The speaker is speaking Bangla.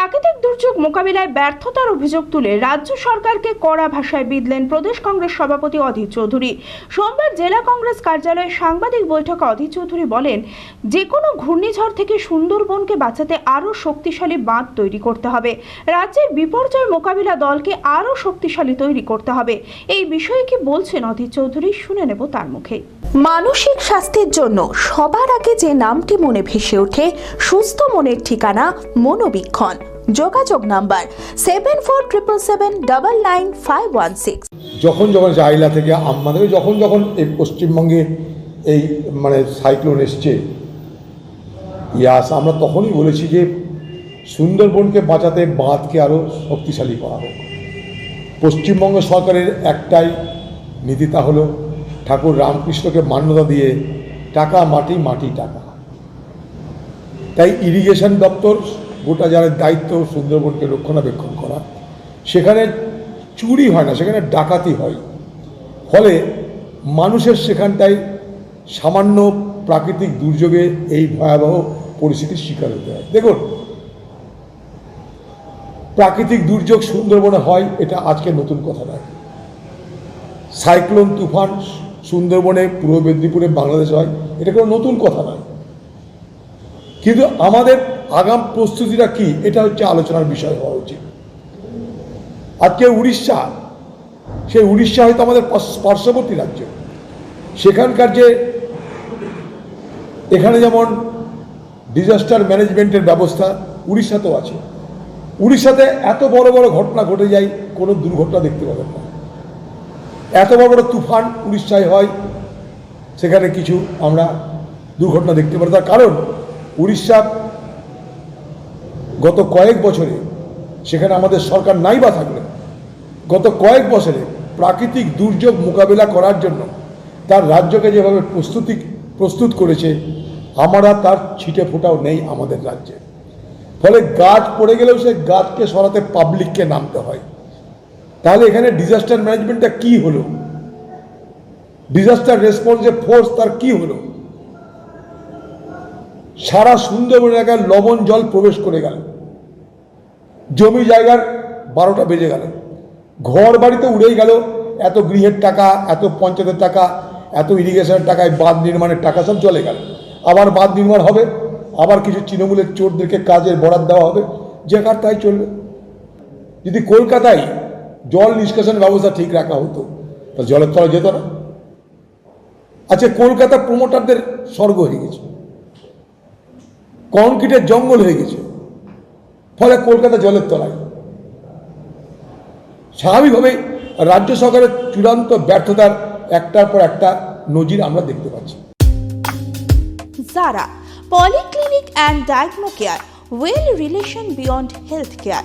প্রাকৃতিক দুর্যোগ মোকাবিলায় ব্যর্থতার অভিযোগ তুলে রাজ্য সরকারকে কড়া ভাষায় বিধলেন প্রদেশ কংগ্রেস সভাপতি অধীর চৌধুরী। সোমবার জেলা কংগ্রেস কার্যালয়ে সাংবাদিক বৈঠকে অধীর চৌধুরী বলেন যে কোনো ঘূর্ণিঝড় থেকে সুন্দরবনকে বাঁচাতে আরও শক্তিশালী বাঁধ তৈরি করতে হবে। রাজ্যের বিপর্যয় মোকাবিলা দলকে আরও শক্তিশালী তৈরি করতে হবে। এই বিষয়ে কি বলছেন অধীর চৌধুরী? শুনে নেব তার মুখে। মানসিক স্বাস্থ্যের জন্য সবার আগে যে নামটি মনে ভেসে ওঠে, সুস্থ মনের ঠিকানা মনোবীক্ষণ। যোগাযোগ number seven four triple seven double nine five one six যখন যখন জাইলা থেকে আমাদের যখন যখন এই পশ্চিমবঙ্গে এই মানে সাইক্লোন এসছে, ইয়াস, আমরা তখনই বলেছি যে সুন্দরবনকে বাঁচাতে বাঁধকে আরও শক্তিশালী করা হোক। পশ্চিমবঙ্গ সরকারের একটাই নীতি তা হলো ঠাকুর রামকৃষ্ণকে মান্যতা দিয়ে টাকা, মাটি মাটি, টাকা। তাই ইরিগেশন দপ্তর গোটা যারা দায়িত্ব সুন্দরবনকে রক্ষণাবেক্ষণ করা, সেখানে চুরি হয় না, সেখানে ডাকাতি হয়। ফলে মানুষের সেখানটায় সামান্য প্রাকৃতিক দুর্যোগে এই ভয়াবহ পরিস্থিতির শিকার হতে হয়। দেখুন, প্রাকৃতিক দুর্যোগ সুন্দরবনে হয়, এটা আজকে নতুন কথা নয়। সাইক্লোন তুফান সুন্দরবনে, পূর্ব মেদিনীপুরে বাংলাদেশ হয়, এটা কোনো নতুন কথা নয়। কিন্তু আমাদের আগাম প্রস্তুতিটা কি, এটা হচ্ছে আলোচনার বিষয় হওয়া উচিত। আজকে উড়িষ্যা, সেই উড়িষ্যা হয়তো আমাদের পার্শ- পার্শ্ববর্তী রাজ্য। সেখানকার যে, এখানে যেমন ডিজাস্টার ম্যানেজমেন্টের ব্যবস্থা, উড়িষ্যাতেও আছে। উড়িষ্যাতে এত বড় বড় ঘটনা ঘটে যায়, কোনো দুর্ঘটনা দেখতে পাবেন না। এত বড় বড় তুফান উড়িষ্যায় হয়, সেখানে কিছু আমরা দুর্ঘটনা দেখতে পারি। তার কারণ, উড়িষ্যা গত কয়েক বছরে সেখানে আমাদের সরকার নাই বা থাকলে, গত কয়েক বছরে প্রাকৃতিক দুর্যোগ মোকাবিলা করার জন্য তার রাজ্যকে যেভাবে প্রস্তুতি, প্রস্তুত করেছে, আমরা তার ছিটে ফোটাও নেই আমাদের রাজ্যে। ফলে গাছ পড়ে গেলেও সেই গাছকে সরাতে পাবলিককে নামতে হয়। তাহলে এখানে ডিজাস্টার ম্যানেজমেন্টটা কি হলো? ডিজাস্টার রেসপন্সে ফোর্স তার কি হলো? সারা সুন্দরবন এলাকায় লবণ জল প্রবেশ করে গেল। জমি জায়গার বারোটা বেজে গেল। ঘর বাড়িতে উড়েই গেল। এত গৃহের টাকা, এত পঞ্চায়েতের টাকা, এত ইরিগেশনের টাকায় বাঁধ নির্মাণের টাকা সব চলে গেল। আবার বাঁধ নির্মাণ হবে। আবার কিছু তৃণমূলের চোরদেরকে কাজের বরাদ দেওয়া হবে। যে কার তাই চলবে। যদি কলকাতায় জল নিষ্কাশন ব্যবস্থা ঠিক রাখা হতো। তা জলের তলা যেত না। আচ্ছা কলকাতা প্রমোটারদের স্বর্গ হয়ে গেছে। কংক্রিটের জঙ্গল হয়ে গেছে। ফলে কলকাতা জলের তলায়। স্বাভাবিকভাবেই রাজ্য সরকারের চূড়ান্ত ব্যর্থতার একটার পর একটা নজির আমরা দেখতে পাচ্ছি। Zara polyclinic and diagno care well relation beyond health care